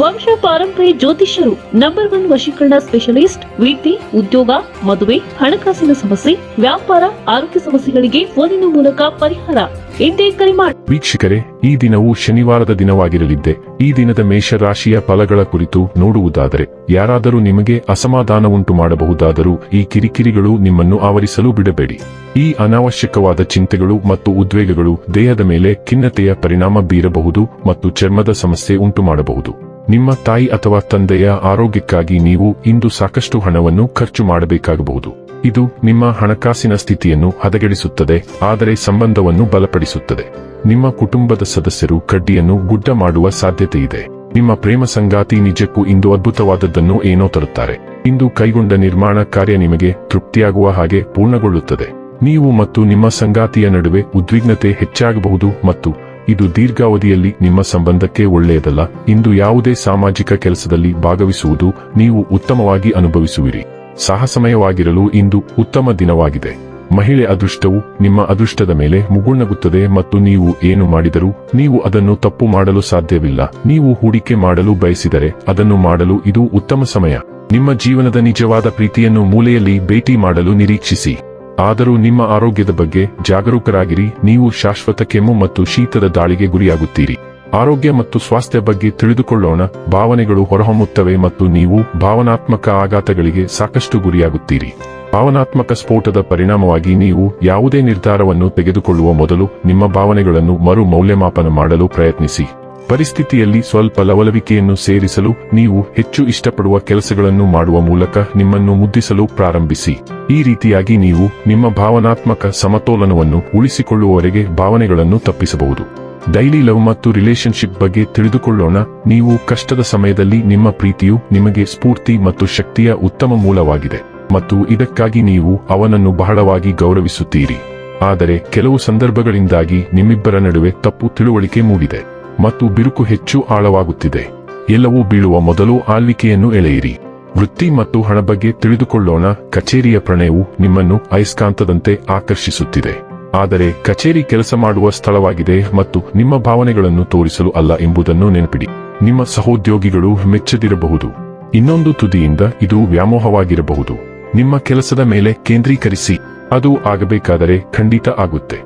ವಂಶ ಪಾರಂಪರ್ಯ ಜ್ಯೋತಿಷ್ಯರು ನಂಬರ್ ಒನ್ ವಶೀಕರಣ ಸ್ಪೆಷಲಿಸ್ಟ್ ವಿದ್ಯೆ ಉದ್ಯೋಗ, ಮದುವೆ, ಹಣಕಾಸಿನ ಸಮಸ್ಯೆ, ವ್ಯಾಪಾರ, ಆರೋಗ್ಯ ಸಮಸ್ಯೆಗಳಿಗೆ ಫೋನಿನ ಮೂಲಕ ಪರಿಹಾರ. ಎಂದೇ ಕರೆ ಮಾಡಿ ವೀಕ್ಷಕರೇ, ಈ ದಿನವು ಶನಿವಾರದ ದಿನವಾಗಿರಲಿದ್ದೆ. ಈ ದಿನದ ಮೇಷರಾಶಿಯ ಫಲಗಳ ಕುರಿತು ನೋಡುವುದಾದರೆ, ಯಾರಾದರೂ ನಿಮಗೆ ಅಸಮಾಧಾನ ಉಂಟು ಮಾಡಬಹುದಾದರೂ ಈ ಕಿರಿಕಿರಿಗಳು ನಿಮ್ಮನ್ನು ಆವರಿಸಲು ಬಿಡಬೇಡಿ. ಈ ಅನಾವಶ್ಯಕವಾದ ಚಿಂತೆಗಳು ಮತ್ತು ಉದ್ವೇಗಗಳು ದೇಹದ ಮೇಲೆ ಖಿನ್ನತೆಯ ಪರಿಣಾಮ ಬೀರಬಹುದು ಮತ್ತು ಚರ್ಮದ ಸಮಸ್ಯೆ ಉಂಟು ಮಾಡಬಹುದು. ನಿಮ್ಮ ತಾಯಿ ಅಥವಾ ತಂದೆಯ ಆರೋಗ್ಯಕ್ಕಾಗಿ ನೀವು ಇಂದು ಸಾಕಷ್ಟು ಹಣವನ್ನು ಖರ್ಚು ಮಾಡಬೇಕಾಗಬಹುದು. ಇದು ನಿಮ್ಮ ಹಣಕಾಸಿನ ಸ್ಥಿತಿಯನ್ನು ಹದಗೆಡಿಸುತ್ತದೆ, ಆದರೆ ಸಂಬಂಧವನ್ನು ಬಲಪಡಿಸುತ್ತದೆ. ನಿಮ್ಮ ಕುಟುಂಬದ ಸದಸ್ಯರು ಕಡ್ಡಿಯನ್ನು ಗುಡ್ಡ ಮಾಡುವ ಸಾಧ್ಯತೆ ಇದೆ. ನಿಮ್ಮ ಪ್ರೇಮ ಸಂಗಾತಿ ನಿಜಕ್ಕೂ ಇಂದು ಅದ್ಭುತವಾದದ್ದನ್ನು ಏನೋ ತರುತ್ತಾರೆ. ಇಂದು ಕೈಗೊಂಡ ನಿರ್ಮಾಣ ಕಾರ್ಯ ನಿಮಗೆ ತೃಪ್ತಿಯಾಗುವ ಹಾಗೆ ಪೂರ್ಣಗೊಳ್ಳುತ್ತದೆ. ನೀವು ಮತ್ತು ನಿಮ್ಮ ಸಂಗಾತಿಯ ನಡುವೆ ಉದ್ವಿಗ್ನತೆ ಹೆಚ್ಚಾಗಬಹುದು ಮತ್ತು ಇದು ದೀರ್ಘಾವಧಿಯಲ್ಲಿ ನಿಮ್ಮ ಸಂಬಂಧಕ್ಕೆ ಒಳ್ಳೆಯದಲ್ಲ. ಇಂದು ಯಾವುದೇ ಸಾಮಾಜಿಕ ಕೆಲಸದಲ್ಲಿ ಭಾಗವಹಿಸುವುದು ನೀವು ಉತ್ತಮವಾಗಿ ಅನುಭವಿಸುವಿರಿ. ಸಾಹಸಮಯವಾಗಿರಲು ಇಂದು ಉತ್ತಮ ದಿನವಾಗಿದೆ. ಮಹಿಳೆ ಅದೃಷ್ಟವು ನಿಮ್ಮ ಅದೃಷ್ಟದ ಮೇಲೆ ಮುಗುಳ್ನಗುತ್ತದೆ ಮತ್ತು ನೀವು ಏನು ಮಾಡಿದರೂ ನೀವು ಅದನ್ನು ತಪ್ಪು ಮಾಡಲು ಸಾಧ್ಯವಿಲ್ಲ. ನೀವು ಹೂಡಿಕೆ ಮಾಡಲು ಬಯಸಿದರೆ ಅದನ್ನು ಮಾಡಲು ಇದು ಉತ್ತಮ ಸಮಯ. ನಿಮ್ಮ ಜೀವನದ ನಿಜವಾದ ಪ್ರೀತಿಯನ್ನು ಮೂಲೆಯಲ್ಲಿ ಭೇಟಿ ಮಾಡಲು ನಿರೀಕ್ಷಿಸಿ. ಆದರೂ ನಿಮ್ಮ ಆರೋಗ್ಯದ ಬಗ್ಗೆ ಜಾಗರೂಕರಾಗಿರಿ. ನೀವು ಶಾಶ್ವತ ಕೆಮ್ಮು ಮತ್ತು ಶೀತದ ದಾಳಿಗೆ ಗುರಿಯಾಗುತ್ತೀರಿ. ಆರೋಗ್ಯ ಮತ್ತು ಸ್ವಾಸ್ಥ್ಯ ಬಗ್ಗೆ ತಿಳಿದುಕೊಳ್ಳೋಣ. ಭಾವನೆಗಳು ಹೊರಹೊಮ್ಮುತ್ತವೆ ಮತ್ತು ನೀವು ಭಾವನಾತ್ಮಕ ಆಘಾತಗಳಿಗೆ ಸಾಕಷ್ಟು ಗುರಿಯಾಗುತ್ತೀರಿ. ಭಾವನಾತ್ಮಕ ಸ್ಫೋಟದ ಪರಿಣಾಮವಾಗಿ ನೀವು ಯಾವುದೇ ನಿರ್ಧಾರವನ್ನು ತೆಗೆದುಕೊಳ್ಳುವ ಮೊದಲು ನಿಮ್ಮ ಭಾವನೆಗಳನ್ನು ಮರು ಮೌಲ್ಯಮಾಪನ ಮಾಡಲು ಪ್ರಯತ್ನಿಸಿ. ಪರಿಸ್ಥಿತಿಯಲ್ಲಿ ಸ್ವಲ್ಪ ಲವಲವಿಕೆಯನ್ನು ಸೇರಿಸಲು ನೀವು ಹೆಚ್ಚು ಇಷ್ಟಪಡುವ ಕೆಲಸಗಳನ್ನು ಮಾಡುವ ಮೂಲಕ ನಿಮ್ಮನ್ನು ಮುದ್ದಿಸಲು ಪ್ರಾರಂಭಿಸಿ. ಈ ರೀತಿಯಾಗಿ ನೀವು ನಿಮ್ಮ ಭಾವನಾತ್ಮಕ ಸಮತೋಲನವನ್ನು ಉಳಿಸಿಕೊಳ್ಳುವವರೆಗೆ ಭಾವನೆಗಳನ್ನು ತಪ್ಪಿಸಬಹುದು. ಡೈಲಿ ಲವ್ ಮತ್ತು ರಿಲೇಶನ್ಶಿಪ್ ಬಗ್ಗೆ ತಿಳಿದುಕೊಳ್ಳೋಣ. ನೀವು ಕಷ್ಟದ ಸಮಯದಲ್ಲಿ ನಿಮ್ಮ ಪ್ರೀತಿಯು ನಿಮಗೆ ಸ್ಫೂರ್ತಿ ಮತ್ತು ಶಕ್ತಿಯ ಉತ್ತಮ ಮೂಲವಾಗಿದೆ ಮತ್ತು ಇದಕ್ಕಾಗಿ ನೀವು ಅವನನ್ನು ಬಹಳವಾಗಿ ಗೌರವಿಸುತ್ತೀರಿ. ಆದರೆ ಕೆಲವು ಸಂದರ್ಭಗಳಿಂದಾಗಿ ನಿಮ್ಮಿಬ್ಬರ ನಡುವೆ ತಪ್ಪು ತಿಳುವಳಿಕೆ ಮೂಡಿದೆ ಮತ್ತು ಬಿರುಕು ಹೆಚ್ಚು ಆಳವಾಗುತ್ತಿದೆ. ಎಲ್ಲವೂ ಬೀಳುವ ಮೊದಲು ಆಳ್ವಿಕೆಯನ್ನು ಎಳೆಯಿರಿ. ವೃತ್ತಿ ಮತ್ತು ಹಣ ಬಗ್ಗೆ ತಿಳಿದುಕೊಳ್ಳೋಣ. ಕಚೇರಿಯ ಪ್ರಣಯವು ನಿಮ್ಮನ್ನು ಅಯಸ್ಕಾಂತದಂತೆ ಆಕರ್ಷಿಸುತ್ತಿದೆ. ಆದರೆ ಕಚೇರಿ ಕೆಲಸ ಮಾಡುವ ಸ್ಥಳವಾಗಿದೆ ಮತ್ತು ನಿಮ್ಮ ಭಾವನೆಗಳನ್ನು ತೋರಿಸಲು ಅಲ್ಲ ಎಂಬುದನ್ನು ನೆನಪಿಡಿ. ನಿಮ್ಮ ಸಹೋದ್ಯೋಗಿಗಳು ಮೆಚ್ಚದಿರಬಹುದು. ಇನ್ನೊಂದು ತುದಿಯಿಂದ ಇದು ವ್ಯಾಮೋಹವಾಗಿರಬಹುದು. ನಿಮ್ಮ ಕೆಲಸದ ಮೇಲೆ ಕೇಂದ್ರೀಕರಿಸಿ. ಅದು ಆಗಬೇಕಾದರೆ ಖಂಡಿತ ಆಗುತ್ತೆ.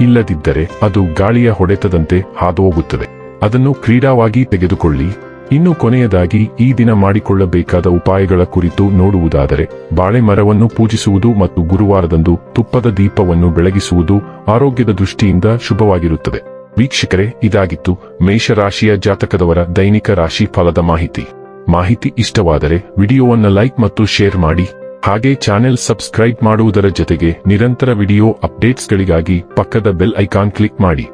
ಇಲ್ಲದಿದ್ದರೆ ಅದು ಗಾಳಿಯ ಹೊಡೆತದಂತೆ ಹಾದು ಹೋಗುತ್ತದೆ ಅದನ್ನು ಕ್ರೀಡಾವಾಗಿ ತೆಗೆದುಕೊಳ್ಳಿ. ಇನ್ನು ಕೊನೆಯದಾಗಿ ಈ ದಿನ ಮಾಡಿಕೊಳ್ಳಬೇಕಾದ ಉಪಾಯಗಳ ಕುರಿತು ನೋಡುವುದಾದರೆ ಬಾಳೆ ಮರವನ್ನು ಪೂಜಿಸುವುದು ಮತ್ತು ಗುರುವಾರದಂದು ತುಪ್ಪದ ದೀಪವನ್ನು ಬೆಳಗಿಸುವುದು ಆರೋಗ್ಯದ ದೃಷ್ಟಿಯಿಂದ ಶುಭವಾಗಿರುತ್ತದೆ. ವೀಕ್ಷಕರೇ, ಇದಾಗಿತ್ತು ಮೇಷರಾಶಿಯ ಜಾತಕದವರ ದೈನಿಕ ರಾಶಿ ಫಲದ ಮಾಹಿತಿ. ಮಾಹಿತಿ ಇಷ್ಟವಾದರೆ ವಿಡಿಯೋವನ್ನು ಲೈಕ್ ಮತ್ತು ಶೇರ್ ಮಾಡಿ, ಹಾಗೆ ಚಾನೆಲ್ ಸಬ್ಸ್ಕ್ರೈಬ್ ಮಾಡುವುದರ ಜೊತೆಗೆ ನಿರಂತರ ವಿಡಿಯೋ ಅಪ್ಡೇಟ್ಸ್ಗಳಿಗಾಗಿ ಪಕ್ಕದ ಬೆಲ್ ಐಕಾನ್ ಕ್ಲಿಕ್ ಮಾಡಿ.